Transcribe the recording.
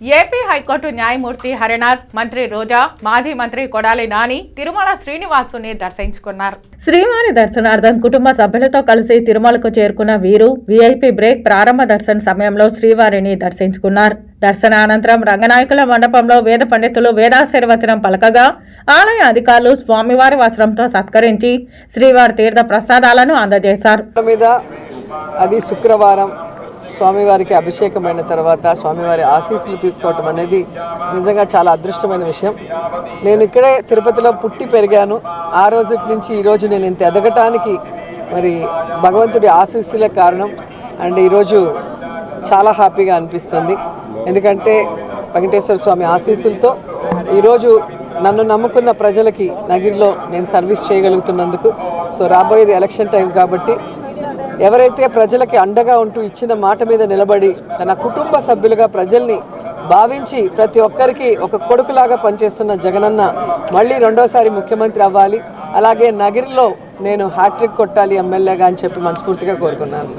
AP high court న్యాయమూర్తి హరినాథ్ మంత్రి రోజా మాజీ మంత్రి కొడాలి నాని తిరుమల శ్రీనివాసుని దర్శించుకున్నారు. శ్రీవారి దర్శనార్థం కుటుంబ సభ్యులతో కలిసి తిరుమలకు చేరుకున్న వీరు వీఐపీ బ్రేక్ ప్రారంభ దర్శన సమయంలో శ్రీవారిని దర్శించుకున్నారు. దర్శనానంతరం రంగనాయకుల మండపంలో వేద పండితులు వేదాశీర్వచనం పలకగా ఆలయ అధికారులు స్వామివారి వస్త్రంతో సత్కరించి శ్రీవారి తీర్థ ప్రసాదాలను అందజేశారు. అది శుక్రవారం స్వామివారికి అభిషేకమైన తర్వాత స్వామివారి ఆశీస్సులు తీసుకోవటం అనేది నిజంగా చాలా అదృష్టమైన విషయం. నేను ఇక్కడే తిరుపతిలో పుట్టి పెరిగాను. ఆ రోజు నుంచి ఈరోజు నేను ఇంత ఎదగటానికి మరి భగవంతుడి ఆశీస్సులే కారణం. అండ్ ఈరోజు చాలా హ్యాపీగా అనిపిస్తుంది. ఎందుకంటే వెంకటేశ్వర స్వామి ఆశీస్సులతో ఈరోజు నన్ను నమ్ముకున్న ప్రజలకి నగిరిలో నేను సర్వీస్ చేయగలుగుతున్నందుకు. సో రాబోయేది ఎలక్షన్ టైం కాబట్టి ఎవరైతే ప్రజలకి అండగా ఉంటూ ఇచ్చిన మాట మీద నిలబడి తన కుటుంబ సభ్యులుగా ప్రజల్ని భావించి ప్రతి ఒక్కరికి ఒక కొడుకులాగా పనిచేస్తున్న జగనన్న మళ్ళీ రెండోసారి ముఖ్యమంత్రి అవ్వాలి. అలాగే నగిరిలో నేను హ్యాట్రిక్ కొట్టాలి ఎమ్మెల్యేగా అని చెప్పి మనస్ఫూర్తిగా కోరుకున్నాను.